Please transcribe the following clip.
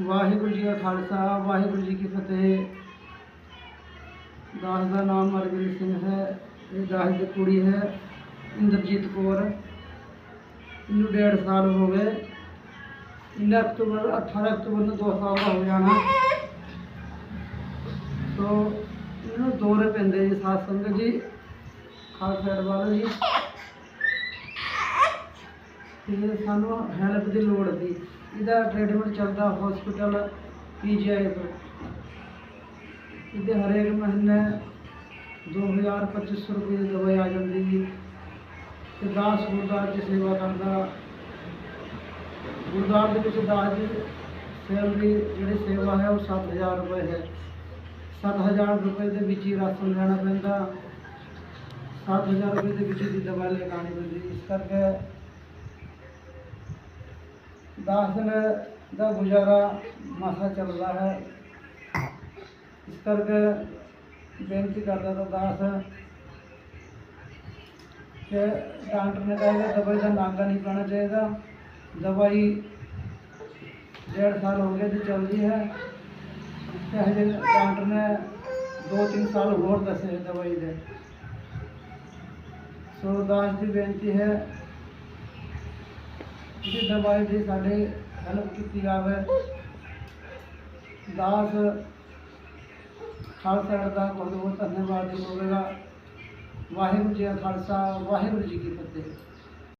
ਵਾਹਿਗੁਰੂ ਜੀ ਕਾ ਖਾਲਸਾ, ਵਾਹਿਗੁਰੂ ਜੀ ਕੀ ਫਤਿਹ। ਦਾਸ ਦਾ ਨਾਮ ਮਰਗਰੀਤ ਸਿੰਘ ਹੈ, ਇਹ ਦਾਸ ਦੀ ਕੁੜੀ ਹੈ, ਇੰਦਰਜੀਤ ਕੌਰ। ਇਹਨੂੰ ਡੇਢ ਸਾਲ ਹੋ ਗਏ। ਇਹਨੇ ਅਕਤੂਬਰ 18 ਅਕਤੂਬਰ ਨੂੰ 2 ਸਾਲ ਦਾ ਹੋ ਜਾਣਾ ਸੋ, ਇਹਨੂੰ ਦੌਰੇ ਪੈਂਦੇ ਜੀ, ਸਾਧ ਸੰਗਤ ਜੀ, ਖਾਲਸਾ ਵਾਲੇ ਜੀ। ਤੇ ਸਾਨੂੰ ਹੈਲਪ ਦੀ ਲੋੜ ਸੀ। ਇਹਦਾ ਟ੍ਰੀਟਮੈਂਟ ਚੱਲਦਾ ਹਸਪੀਟਲ ਪੀਜੀਆਈ ਤੋਂ। ਇਹਦੇ ਹਰੇਕ ਮਹੀਨੇ 2000 2500 ਰੁਪਏ ਦੀ ਦਵਾਈ ਆ ਜਾਂਦੀ ਜੀ। ਤੇ ਦਾਸ ਗੁਰਦਾਰ ਦੀ ਸੇਵਾ ਕਰਦਾ। ਗੁਰਦਾਰ ਦੇ ਵਿੱਚ ਦਾਸ ਦੀ ਸੈਲਰੀ ਜਿਹੜੀ ਸੇਵਾ ਹੈ ਉਹ 7000 ਰੁਪਏ ਹੈ। 7000 ਰੁਪਏ ਦੇ ਵਿੱਚ ਹੀ ਰਾਸ਼ਨ ਲੈਣਾ ਪੈਂਦਾ। 7000 ਰੁਪਏ ਦੇ ਵਿੱਚ ਦੀ ਦਵਾਈ ਲੈ ਪੈਂਦੀ। ਇਸ ਕਰਕੇ ਦਾਸ ਦਿਨ ਦਾ ਗੁਜ਼ਾਰਾ ਮਾਸਾ ਚੱਲਦਾ ਹੈ। ਇਸ ਕਰਕੇ ਬੇਨਤੀ ਕਰਦਾ ਤਾਂ ਦਾਸ ਕਿ ਡਾਕਟਰ ਨੇ ਕਹਾ ਦਵਾਈ ਦਾ ਨਾਗਾ ਨਹੀਂ ਪਾਣਾ ਚਾਹੀਦਾ। ਦਵਾਈ ਡੇਢ ਸਾਲ ਹੋ ਗਏ ਤੇ ਚੱਲਦੀ ਹੈ। ਤੇ ਹਜੇ ਡਾਕਟਰ ਨੇ ਦੋ ਤਿੰਨ ਸਾਲ ਹੋਰ ਦੱਸੇ ਦਵਾਈ ਦੇ। ਸੋ ਦਾਸ ਦੀ ਬੇਨਤੀ ਹੈ ਕਿ ਦਵਾਈ ਦੀ ਸਾਡੇ ਹੈਲਪ ਕੀਤੀ ਜਾਵੇ, ਦਾਸ ਖਾਲਸਾ ਦਾ ਬਹੁਤ ਬਹੁਤ ਧੰਨਵਾਦ ਹੋਵੇਗਾ ਵਾਹਿਗੁਰੂ ਜੀ ਕਾ ਖਾਲਸਾ, ਵਾਹਿਗੁਰੂ ਜੀ ਕੀ ਫਤਿਹ।